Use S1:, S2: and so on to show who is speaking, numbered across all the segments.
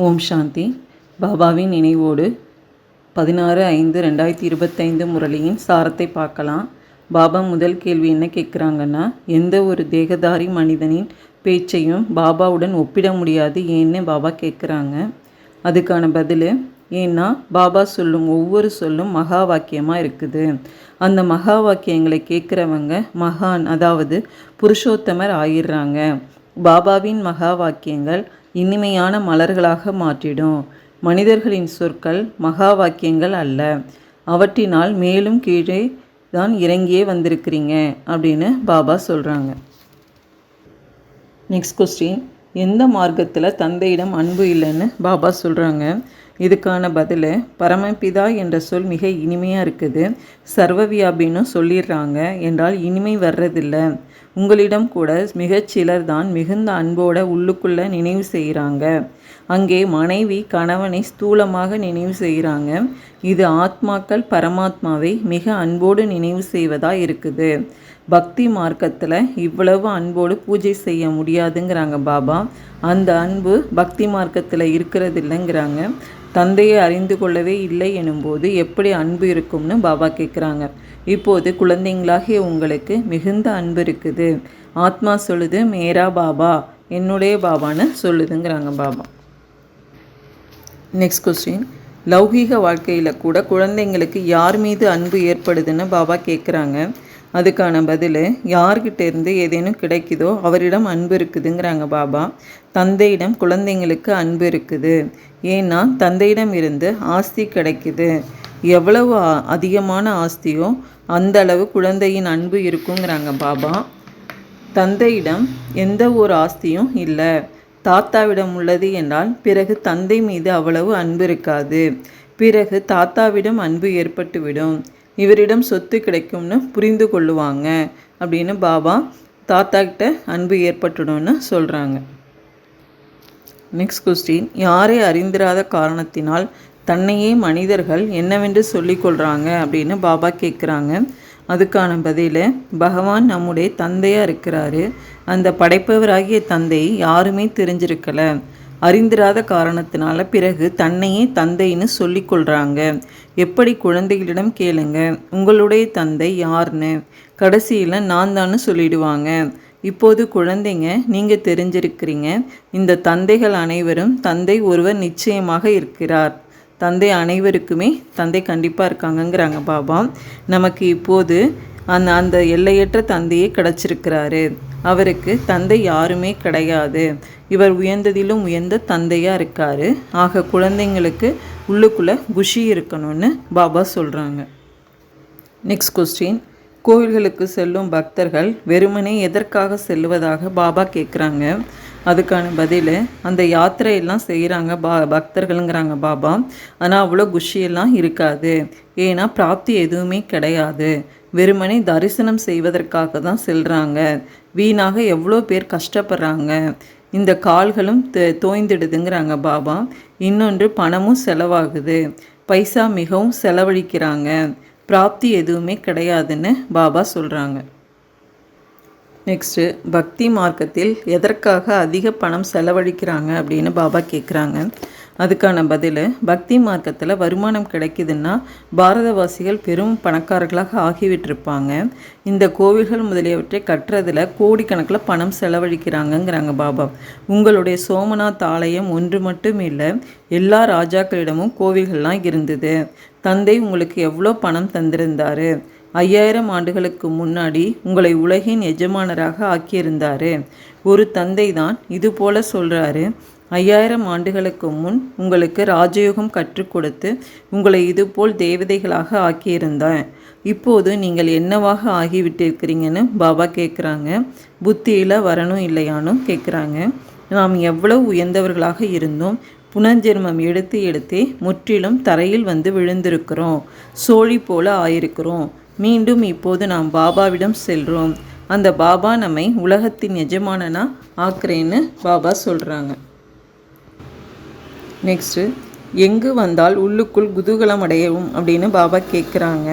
S1: ஓம் சாந்தி. பாபாவின் நினைவோடு பதினாறு ஐந்து ரெண்டாயிரத்தி இருபத்தைந்து முரளியின் சாரத்தை பார்க்கலாம். பாபா முதல் கேள்வி என்ன கேட்குறாங்கன்னா எந்த ஒரு தேகதாரி மனிதனின் பேச்சையும் பாபாவுடன் ஒப்பிட முடியாது ஏன்னு பாபா கேட்குறாங்க. அதுக்கான பதில் ஏன்னா பாபா சொல்லும் ஒவ்வொரு சொல்லும் மகா வாக்கியமாக இருக்குது. அந்த மகா வாக்கியங்களை கேட்குறவங்க மகான் அதாவது புருஷோத்தமர் ஆயிடுறாங்க. பாபாவின் மகா வாக்கியங்கள் இனிமையான மலர்களாக மாற்றிடும். மனிதர்களின் சொற்கள் மகா வாக்கியங்கள் அல்ல. அவற்றினால் மேலும் கீழே தான் இறங்கியே வந்திருக்கிறீங்க அப்படின்னு பாபா சொல்கிறாங்க நெக்ஸ்ட் கொஸ்டின் எந்த மார்க்கத்தில் தந்தையிடம் அன்பு இல்லைன்னு பாபா சொல்கிறாங்க இதுக்கான பதில் பரமபிதா என்ற சொல் மிக இனிமையாக இருக்குது. சர்வவியாபின்னு சொல்லிடுறாங்க என்றால் இனிமை வர்றதில்ல. உங்களிடம் கூட மிகச்சிலர் தான் மிகுந்த அன்போட உள்ளுக்குள்ளே நினைவு செய்கிறாங்க அங்கே மனைவி கணவனை ஸ்தூலமாக நினைவு செய்கிறாங்க இது ஆத்மாக்கள் பரமாத்மாவை மிக அன்போடு நினைவு செய்வதாக இருக்குது. பக்தி மார்க்கத்தில் இவ்வளவு அன்போடு பூஜை செய்ய முடியாதுங்கிறாங்க பாபா. அந்த அன்பு பக்தி மார்க்கத்தில் இருக்கிறது இல்லைங்கிறாங்க தந்தையை அறிந்து கொள்ளவே இல்லை எனும்போது எப்படி அன்பு இருக்கும்னு பாபா கேட்குறாங்க இப்போது குழந்தைங்களாகிய உங்களுக்கு மிகுந்த அன்பு இருக்குது. ஆத்மா சொல்லுது மேரா பாபா என்னுடைய பாபான்னு சொல்லுதுங்கிறாங்க பாபா. நெக்ஸ்ட் கொஸ்டின் லௌகீக வாழ்க்கையில் கூட குழந்தைங்களுக்கு யார் மீது அன்பு ஏற்படுதுன்னு பாபா கேட்குறாங்க அதுக்கான பதில் யார்கிட்ட இருந்து ஏதேனும் கிடைக்குதோ அவரிடம் அன்பு இருக்குதுங்கிறாங்க பாபா. தந்தையிடம் குழந்தைங்களுக்கு அன்பு இருக்குது. ஏன்னா தந்தையிடம் இருந்து ஆஸ்தி கிடைக்குது. எவ்வளவு அதிகமான ஆஸ்தியோ அந்த அளவு குழந்தையின் அன்பு இருக்குங்கிறாங்க பாபா. தந்தையிடம் எந்த ஒரு ஆஸ்தியும் இல்லை. தாத்தாவிடம் உள்ளது என்றால் பிறகு தந்தை மீது அவ்வளவு அன்பு இருக்காது. பிறகு தாத்தாவிடம் அன்பு ஏற்பட்டுவிடும். இவரிடம் சொத்து கிடைக்கும்னு புரிந்து கொள்ளுவாங்க அப்படின்னு பாபா தாத்தா கிட்ட அன்பு ஏற்பட்டுடும்னு சொல்கிறாங்க நெக்ஸ்ட் கொஸ்டின் யாரை அறிந்திராத காரணத்தினால் தன்னையே மனிதர்கள் என்னவென்று சொல்லிக்கொள்கிறாங்க அப்படின்னு பாபா கேட்குறாங்க அதுக்கான பதில் பகவான் நம்முடைய தந்தையாக இருக்கிறாரு. அந்த படைப்பவராகிய தந்தை யாருமே தெரிஞ்சிருக்கலை. அறிந்திராத காரணத்தினால பிறகு தன்னையே தந்தைன்னு சொல்லிக்கொள்கிறாங்க எப்படி குழந்தைகளிடம் கேளுங்க. உங்களுடைய தந்தை யாருன்னு கடைசியில் நான் தான்னு சொல்லிடுவாங்க. இப்போது குழந்தைங்க நீங்கள் தெரிஞ்சிருக்கிறீங்க. இந்த தந்தைகள் அனைவரும் தந்தை ஒருவர் நிச்சயமாக இருக்கிறார். தந்தை அனைவருக்குமே தந்தை கண்டிப்பாக இருக்காங்கங்கிறாங்க பாபா. நமக்கு இப்போது அந்த அந்த எல்லையற்ற தந்தையே கிடச்சிருக்கிறாரு. அவருக்கு தந்தை யாருமே கிடையாது. இவர் உயர்ந்ததிலும் உயர்ந்த தந்தையாக இருக்கார். ஆக குழந்தைங்களுக்கு உள்ளுக்குள்ளே குஷி இருக்கணும்னு பாபா சொல்கிறாங்க நெக்ஸ்ட் கொஸ்டின் கோவில்களுக்கு செல்லும் பக்தர்கள் வெறுமனே எதற்காக செல்வதாக பாபா கேட்குறாங்க அதுக்கான பதில் அந்த யாத்திரையெல்லாம் செய்கிறாங்க பா பக்தர்களுங்கிறாங்க பாபா. ஆனால் அவ்வளோ குஷியெல்லாம் இருக்காது. ஏன்னா பிராப்தி எதுவுமே கிடையாது. வெறுமனே தரிசனம் செய்வதற்காக தான் செல்கிறாங்க வீணாக எவ்வளோ பேர் கஷ்டப்படுறாங்க. இந்த கால்களும் தோய்ந்துடுதுங்கிறாங்க பாபா. இன்னொன்று பணமும் செலவாகுது. பைசா மிகவும் செலவழிக்கிறாங்க. பிராப்தி எதுவுமே கிடையாதுன்னு பாபா சொல்கிறாங்க நெக்ஸ்ட்டு பக்தி மார்க்கத்தில் எதற்காக அதிக பணம் செலவழிக்கிறாங்க அப்படின்னு பாபா கேட்குறாங்க அதுக்கான பதில் பக்தி மார்க்கத்தில் வருமானம் கிடைக்குதுன்னா பாரதவாசிகள் பெரும் பணக்காரர்களாக ஆகிவிட்டிருப்பாங்க. இந்த கோவில்கள் முதலியவற்றை கட்டுறதில் கோடிக்கணக்கில் பணம் செலவழிக்கிறாங்கங்கிறாங்க பாபா. உங்களுடைய சோமநாத் ஆலயம் ஒன்று மட்டும் இல்லை எல்லா ராஜாக்களிடமும் கோவில்கள்லாம் இருந்தது. தந்தை உங்களுக்கு எவ்வளோ பணம் தந்திருந்தார்? ஐயாயிரம் ஆண்டுகளுக்கு முன்னாடி உங்களை உலகின் எஜமானராக ஆக்கியிருந்தார். ஒரு தந்தை தான் இது போல சொல்கிறாரு ஐயாயிரம் ஆண்டுகளுக்கு முன் உங்களுக்கு ராஜயோகம் கற்றுக் கொடுத்து உங்களை இதுபோல் தேவதைகளாக ஆக்கியிருந்தேன் இப்போது நீங்கள் என்னவாக ஆகிவிட்டிருக்கிறீங்கன்னு பாபா கேட்குறாங்க புத்தியில் வரணும் இல்லையானும் கேட்குறாங்க நாம் எவ்வளவு உயர்ந்தவர்களாக இருந்தோம். புனர்ஜென்மம் எடுத்து எடுத்தே முற்றிலும் தரையில் வந்து விழுந்திருக்கிறோம். சோழி போல ஆயிருக்கிறோம். மீண்டும் இப்போது நாம் பாபாவிடம் செல்கிறோம் அந்த பாபா நம்மை உலகத்தின் எஜமானனா ஆக்குறேன்னு பாபா சொல்கிறாங்க நெக்ஸ்ட்டு எங்கு வந்தால் உள்ளுக்குள் குதூகலம் அடையவும் அப்படின்னு பாபா கேட்குறாங்க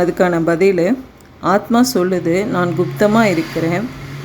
S1: அதுக்கான பதில் ஆத்மா சொல்லுது நான் குப்தமாக இருக்கிறேன்.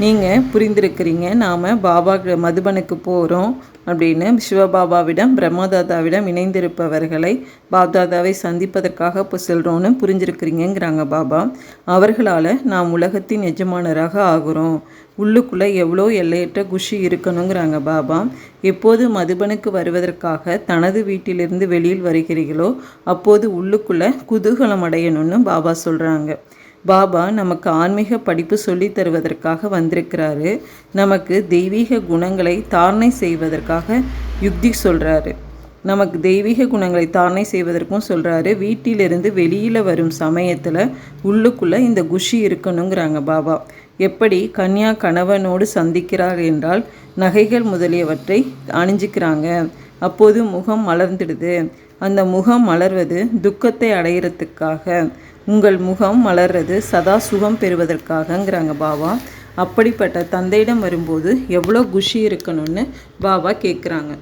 S1: நீங்கள் புரிந்திருக்கிறீங்க. நாம் பாபா மதுபனுக்கு போகிறோம் அப்படின்னு சிவபாபாவிடம் பிரம்மதாதாவிடம் இணைந்திருப்பவர்களை பாப்தாதாவை சந்திப்பதற்காக இப்போ செல்கிறோன்னு புரிஞ்சிருக்கிறீங்கிறாங்க பாபா. அவர்களால் நாம் உலகத்தின் எஜமானராக ஆகிறோம். உள்ளுக்குள்ளே எவ்வளோ எல்லையற்ற குஷி இருக்கணுங்கிறாங்க பாபா. எப்போது மதுபனுக்கு வருவதற்காக தனது வீட்டிலிருந்து வெளியில் வருகிறீர்களோ அப்போது உள்ளுக்குள்ளே குதூகலம் அடையணும்னு பாபா சொல்கிறாங்க பாபா நமக்கு ஆன்மீக படிப்பு சொல்லித் தருவதற்காக வந்திருக்கிறாரு. நமக்கு தெய்வீக குணங்களை தாரணை செய்வதற்காக யுக்தி சொல்கிறாரு நமக்கு தெய்வீக குணங்களை தாரணை செய்வதற்கும் சொல்கிறாரு வீட்டிலிருந்து வெளியில் வரும் சமயத்தில் உள்ளுக்குள்ளே இந்த குஷி இருக்கணுங்கிறாங்க பாபா. எப்படி கன்யா கணவனோடு சந்திக்கிறார் என்றால் நகைகள் முதலியவற்றை அணிஞ்சிக்கிறாங்க. அப்போது முகம் மலர்ந்துடுது. அந்த முகம் மலர்வது துக்கத்தை அடையிறதுக்காக. உங்கள் முகம் மலர்றது சதா சுகம் பெறுவதற்காகங்கிறாங்க பாபா அப்படிப்பட்ட தந்தையிடம் வரும்போது எவ்வளோ குஷி இருக்கணும்னு பாபா கேட்குறாங்க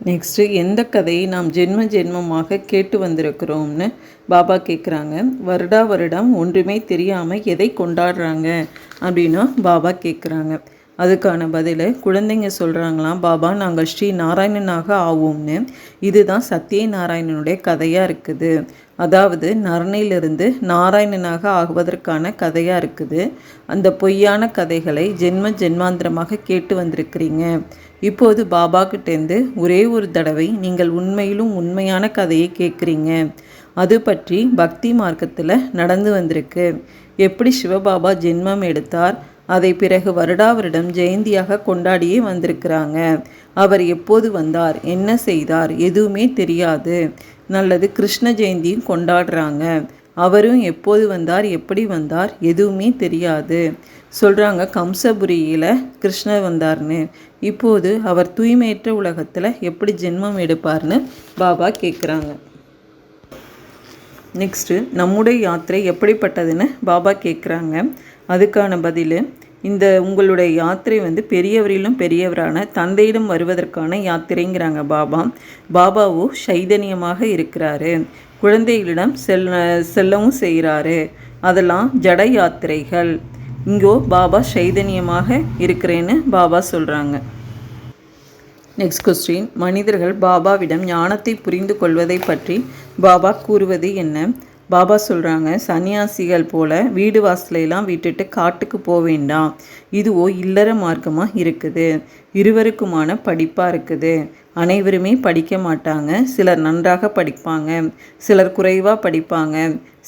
S1: நெக்ஸ்ட்டு எந்த கதையை நாம் ஜென்ம ஜென்மமாக கேட்டு வந்திருக்கிறோம்னு பாபா கேட்குறாங்க வருடா வருடம் ஒன்றுமே தெரியாமல் எதை கொண்டாடுறாங்க? அப்படின்னா பாபா கேட்குறாங்க அதுக்கான பதில் குழந்தைங்க சொல்கிறாங்களாம் பாபா நாங்கள் ஸ்ரீ நாராயணனாக ஆவோம்னு. இதுதான் சத்திய நாராயணனுடைய கதையாக இருக்குது. அதாவது நரணையிலிருந்து நாராயணனாக ஆகுவதற்கான கதையாக இருக்குது. அந்த பொய்யான கதைகளை ஜென்ம ஜென்மாந்திரமாக கேட்டு வந்திருக்கிறீங்க. இப்போது பாபா கிட்டேருந்து ஒரே ஒரு தடவை நீங்கள் உண்மையிலும் உண்மையான கதையை கேட்குறீங்க. அது பற்றி பக்தி மார்க்கத்தில் நடந்து வந்திருக்கு. எப்படி சிவபாபா ஜென்மம் எடுத்தார்? அதை பிறகு வருடா வருடம் ஜெயந்தியாக கொண்டாடியே வந்திருக்கிறாங்க. அவர் எப்போது வந்தார்? என்ன செய்தார்? எதுவுமே தெரியாது. நல்லது கிருஷ்ண ஜெயந்தியும் கொண்டாடுறாங்க. அவரும் எப்போது வந்தார்? எப்படி வந்தார்? எதுவுமே தெரியாது. சொல்கிறாங்க கம்சபுரியில் கிருஷ்ணர் வந்தார்னு. இப்போது அவர் தூய்மையற்ற உலகத்தில் எப்படி ஜென்மம் எடுப்பார்னு பாபா கேட்குறாங்க நெக்ஸ்ட்டு நம்முடைய யாத்திரை எப்படிப்பட்டதுன்னு பாபா கேட்குறாங்க அதுக்கான பதில் இந்த உங்களுடைய யாத்திரை வந்து பெரியவரிலும் பெரியவரான தந்தையிடம் வருவதற்கான யாத்திரைங்கிறாங்க பாபா. பாபாவோ சைதன்யமாக இருக்கிறாரு. குழந்தைகளிடம் செல் செல்லவும் செய்கிறாரு. அதெல்லாம் ஜட யாத்திரைகள். இங்கோ பாபா சைதன்யமாக இருக்கிறேன்னு பாபா சொல்கிறாங்க நெக்ஸ்ட் கொஸ்டின் மனிதர்கள் பாபாவிடம் ஞானத்தை புரிந்து கொள்வதை பற்றி பாபா கூறுவது என்ன? பாபா சொல்கிறாங்க சன்னியாசிகள் போல் வீடு வாசலையெல்லாம் விட்டுட்டு காட்டுக்கு போக வேண்டாம். இதுவோ இல்லற மார்க்கமாக இருக்குது. இருவருக்குமான படிப்பாக இருக்குது. அனைவருமே படிக்க மாட்டாங்க. சிலர் நன்றாக படிப்பாங்க. சிலர் குறைவாக படிப்பாங்க.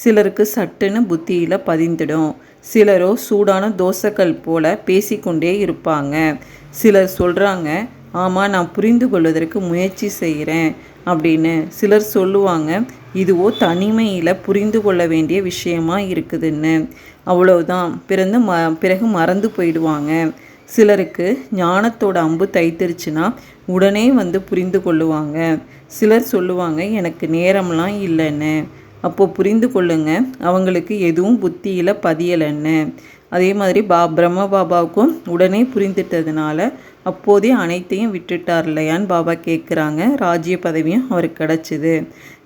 S1: சிலருக்கு சட்டுன்னு புத்தியில் பதிந்துடும். சிலரோ சூடான தோசைகள் போல பேசிக்கொண்டே இருப்பாங்க. சிலர் சொல்கிறாங்க ஆமாம் நான் புரிந்து கொள்வதற்கு முயற்சி செய்கிறேன் அப்படின்னு சிலர் சொல்லுவாங்க. இதுவோ தனிமையில் புரிந்து கொள்ள வேண்டிய விஷயமா இருக்குதுன்னு. அவ்வளவுதான். பிறந்து ம பிறகு மறந்து போயிடுவாங்க. சிலருக்கு ஞானத்தோட அம்பு தைத்திருச்சுன்னா உடனே வந்து புரிந்து கொள்ளுவாங்க. சிலர் சொல்லுவாங்க எனக்கு நேரம்லாம் இல்லைன்னு. அப்போது புரிந்து கொள்ளுங்க. அவங்களுக்கு எதுவும் புத்தியில் பதியலைன்னு. அதே மாதிரி பா பிரம்ம பாபாவுக்கும் உடனே புரிந்துட்டதுனால அப்போதே அனைத்தையும் விட்டுட்டார் இல்லையான்னு பாபா கேட்குறாங்க ராஜ்ய பதவியும் அவருக்கு கிடச்சிது.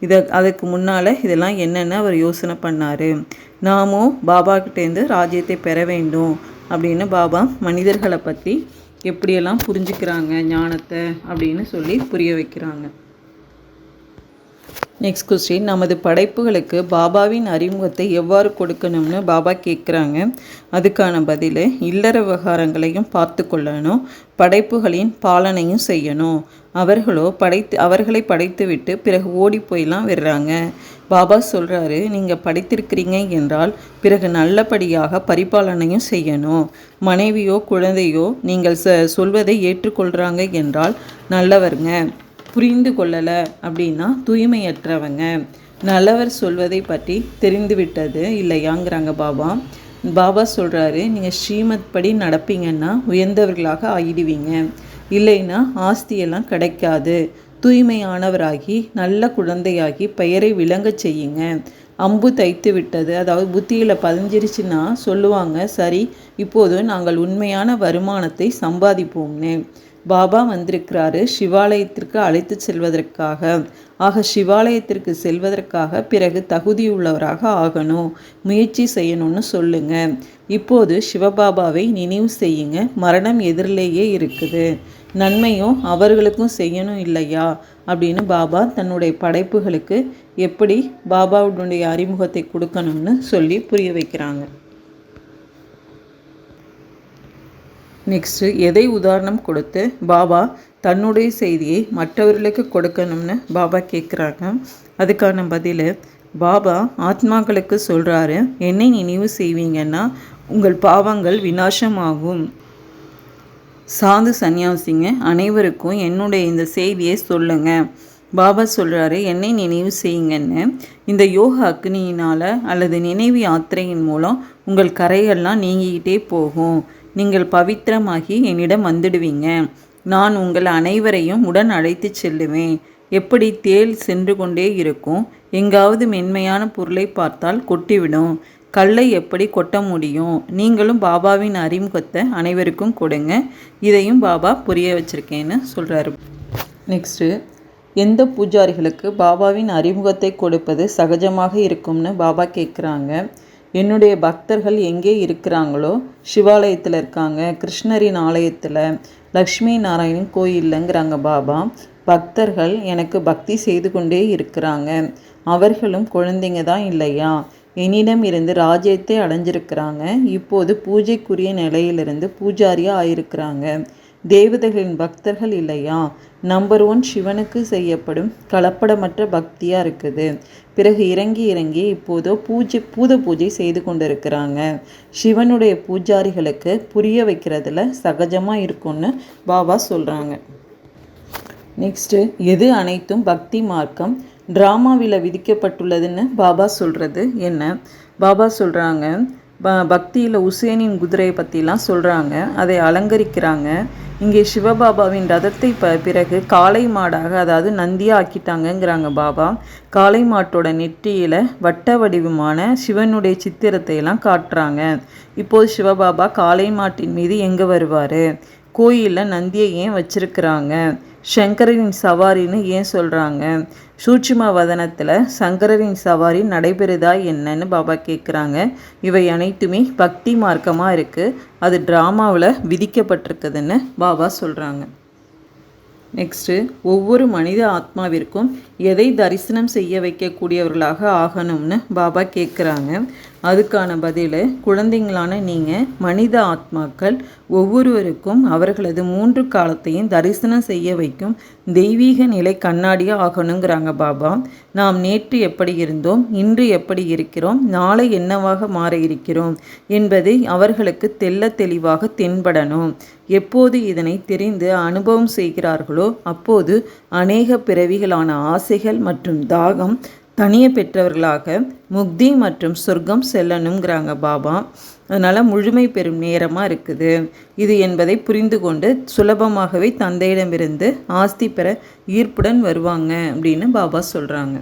S1: இதை அதுக்கு முன்னால் இதெல்லாம் என்னென்ன அவர் யோசனை பண்ணார். நாமும் பாபா கிட்டேருந்து ராஜ்யத்தை பெற வேண்டும் அப்படின்னு பாபா மனிதர்களை பற்றி எப்படியெல்லாம் புரிஞ்சுக்கிறாங்க ஞானத்தை அப்படின்னு சொல்லி புரிய வைக்கிறாங்க. நெக்ஸ்ட் கொஸ்டின் நமது படைப்புகளுக்கு பாபாவின் அறிமுகத்தை எவ்வாறு கொடுக்கணும்னு பாபா கேட்குறாங்க அதுக்கான பதில் இல்லற விவகாரங்களையும் பார்த்து கொள்ளணும். படைப்புகளின் பாலனையும் செய்யணும். அவர்களோ படைத்து அவர்களை படைத்துவிட்டு பிறகு ஓடி போயெல்லாம் விடுறாங்க. பாபா சொல்கிறாரு நீங்கள் படைத்திருக்கிறீங்க என்றால் பிறகு நல்லபடியாக பரிபாலனையும் செய்யணும். மனைவியோ குழந்தையோ நீங்கள் ச சொல்வதை ஏற்றுக்கொள்கிறாங்க என்றால் நல்லவருங்க. புரிந்து கொள்ளலை அப்படின்னா தூய்மையற்றவங்க. நல்லவர் சொல்வதை பற்றி தெரிந்துவிட்டது இல்லையாங்கிறாங்க பாபா. பாபா சொல்கிறாரு நீங்கள் ஸ்ரீமத் படி நடப்பீங்கன்னா உயர்ந்தவர்களாக ஆகிடுவீங்க. இல்லைன்னா ஆஸ்தியெல்லாம் கிடைக்காது. தூய்மையானவராகி நல்ல குழந்தையாகி பெயரை விளங்க செய்யுங்க. அம்பு தைத்து விட்டது. அதாவது புத்தியில் பதிஞ்சிருச்சுன்னா சொல்லுவாங்க சரி இப்போது நாங்கள் உண்மையான வருமானத்தை சம்பாதிப்போம்னு. பாபா வந்திருக்கிறாரு சிவாலயத்திற்கு அழைத்து செல்வதற்காக. ஆக சிவாலயத்திற்கு செல்வதற்காக பிறகு தகுதியுள்ளவராக ஆகணும். முயற்சி செய்யணும்னு சொல்லுங்க. இப்போது சிவபாபாவை நினைவு செய்யுங்க. மரணம் எதிரிலேயே இருக்குது. நன்மையும் அவர்களுக்கும் செய்யணும் இல்லையா? அப்படின்னு பாபா தன்னுடைய படைப்புகளுக்கு எப்படி பாபாவுடைய அறிமுகத்தை கொடுக்கணும்னு சொல்லி புரிய வைக்கிறாங்க. நெக்ஸ்ட்டு எதை உதாரணம் கொடுத்து பாபா தன்னுடைய செய்தியை மற்றவர்களுக்கு கொடுக்கணும்னு பாபா கேட்குறாங்க அதுக்கான பதில் பாபா ஆத்மாக்களுக்கு சொல்கிறாரு என்னை நினைவு செய்வீங்கன்னா உங்கள் பாவங்கள் விநாசமாகும். சாது சன்னியாசிங்க அனைவருக்கும் என்னுடைய இந்த செய்தியை சொல்லுங்கள் பாபா சொல்கிறாரு என்னை நினைவு செய்யுங்கன்னு. இந்த யோக அக்னியினால் அல்லது நினைவு யாத்திரையின் மூலம் உங்கள் கரையெல்லாம் நீங்கிக்கிட்டே போகும். நீங்கள் பவித்திரமாகி என்னிடம் வந்துடுவீங்க. நான் உங்கள் அனைவரையும் உடன் அழைத்து செல்லுவேன். எப்படி தேல் சென்று கொண்டே இருக்கும்? எங்காவது மென்மையான பொருளை பார்த்தால் கொட்டிவிடும். கல்லை எப்படி கொட்ட முடியும்? நீங்களும் பாபாவின் அறிமுகத்தை அனைவருக்கும் கொடுங்க. இதையும் பாபா புரிய வச்சுருக்கேன்னு சொல்கிறாரு நெக்ஸ்ட்டு எந்த பூஜாரிகளுக்கு பாபாவின் அறிமுகத்தை கொடுப்பது சகஜமாக இருக்கும்னு பாபா கேட்குறாங்க என்னுடைய பக்தர்கள் எங்கே இருக்கிறாங்களோ சிவாலயத்தில் இருக்காங்க கிருஷ்ணரின் ஆலயத்தில் லக்ஷ்மி நாராயணன் கோயில்லங்கிறாங்க பாபா. பக்தர்கள் எனக்கு பக்தி செய்து கொண்டே இருக்கிறாங்க. அவர்களும் குழந்தைங்க தான் இல்லையா? என்னிடம் இருந்து ராஜ்யத்தை அடைஞ்சிருக்கிறாங்க. இப்போது பூஜைக்குரிய நிலையிலிருந்து பூஜாரியாக ஆயிருக்கிறாங்க. தேவதைகளின் பக்தர்கள் இல்லையா? நம்பர் ஒன் சிவனுக்கு செய்யப்படும் கலப்படமற்ற பக்தியாக இருக்குது. பிறகு இறங்கி இறங்கி இப்போதோ பூஜை பூத பூஜை செய்து கொண்டிருக்கிறாங்க. சிவனுடைய பூஜாரிகளுக்கு புரிய வைக்கிறதுல சகஜமாக இருக்கும்னு பாபா சொல்கிறாங்க நெக்ஸ்ட்டு எது அனைத்தும் பக்தி மார்க்கம்? ட்ராமாவில் விதிக்கப்பட்டுள்ளதுன்னு பாபா சொல்கிறது என்ன? பாபா சொல்கிறாங்க ப பக்தியில் உசேனின் குதிரையை பற்றிலாம் சொல்கிறாங்க அதை அலங்கரிக்கிறாங்க. இங்கே சிவபாபாவின் ரதத்தை ப பிறகு காளை மாடாக அதாவது நந்தியாக ஆக்கிட்டாங்கங்கிறாங்க பாபா. காளை மாட்டோட நெற்றியில் வட்ட வடிவமான சிவனுடைய சித்திரத்தை எல்லாம் காட்டுறாங்க. இப்போது சிவபாபா காளை மாட்டின் மீது எங்கே வருவார்? கோயிலில் நந்தியை ஏன் வச்சிருக்கிறாங்க? சங்கரரின் சவாரின்னு ஏன் சொல்கிறாங்க சூட்சும வதனத்தில் சங்கரரின் சவாரி நடைபெறுதா என்னன்னு பாபா கேட்குறாங்க இவை அனைத்துமே பக்தி மார்க்கமாக இருக்குது அது ட்ராமாவில் விதிக்கப்பட்டிருக்குதுன்னு பாபா சொல்கிறாங்க நெக்ஸ்ட்டு ஒவ்வொரு மனித ஆத்மாவிற்கும் எதை தரிசனம் செய்ய வைக்கக்கூடியவர்களாக ஆகணும்னு பாபா கேட்குறாங்க அதுக்கான பதில் குழந்தைங்களான நீங்கள் மனித ஆத்மாக்கள் ஒவ்வொருவருக்கும் அவர்களது மூன்று காலத்தையும் தரிசனம் செய்ய வைக்கும் தெய்வீக நிலை கண்ணாடியாக ஆகணுங்கிறாங்க பாபா. நாம் நேற்று எப்படி இருந்தோம் இன்று எப்படி இருக்கிறோம் நாளை என்னவாக மாற இருக்கிறோம் என்பதை அவர்களுக்கு தெல்ல தெளிவாக தென்படணும். எப்போது இதனை தெரிந்து அனுபவம் செய்கிறார்களோ அப்போது அநேக பிறவிகளான ஆசைகள் மற்றும் தாகம் தனிய பெற்றவர்களாக முக்தி மற்றும் சொர்க்கம் செல்லணுங்கிறாங்க பாபா. அதனால் முழுமை பெறும் நேரமாக இருக்குது. இது என்பதை புரிந்து கொண்டு சுலபமாகவே தந்தையிடமிருந்து ஆஸ்தி பெற ஈர்ப்புடன் வருவாங்க அப்படின்னு பாபா சொல்கிறாங்க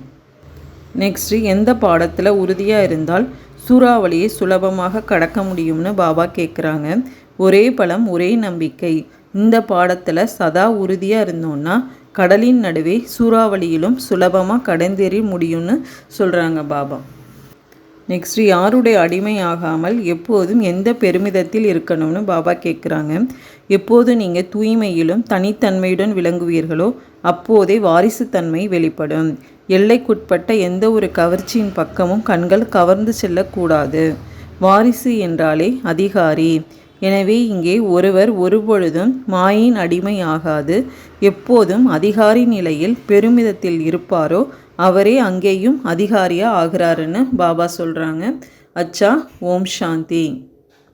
S1: நெக்ஸ்ட்டு எந்த பாடத்தில் உறுதியாக இருந்தால் சூறாவளியை சுலபமாக கடக்க முடியும்னு பாபா கேட்குறாங்க ஒரே பலம் ஒரே நம்பிக்கை. இந்த பாடத்தில் சதா உறுதியாக இருந்தோன்னா கடலின் நடுவே சூறாவளியிலும் சுலபமாக கடந்தேறி முடியும்னு சொல்கிறாங்க பாபா. நெக்ஸ்ட் யாருடைய அடிமை ஆகாமல் எப்போதும் எந்த பெருமிதத்தில் இருக்கணும்னு பாபா கேட்குறாங்க எப்போது நீங்கள் தூய்மையிலும் தனித்தன்மையுடன் விளங்குவீர்களோ அப்போதே வாரிசுத்தன்மை வெளிப்படும். எல்லைக்குட்பட்ட எந்த ஒரு கவர்ச்சியின் பக்கமும் கண்கள் கவர்ந்து செல்லக்கூடாது. வாரிசு என்றாலே அதிகாரி. எனவே இங்கே ஒருவர் ஒருபொழுதும் மாயின் அடிமை ஆகாது எப்போதும் அதிகாரி நிலையில் பெருமிதத்தில் இருப்பாரோ அவரே அங்கேயும் அதிகாரியாக ஆகிறாருன்னு பாபா சொல்கிறாங்க அச்சா ஓம் சாந்தி.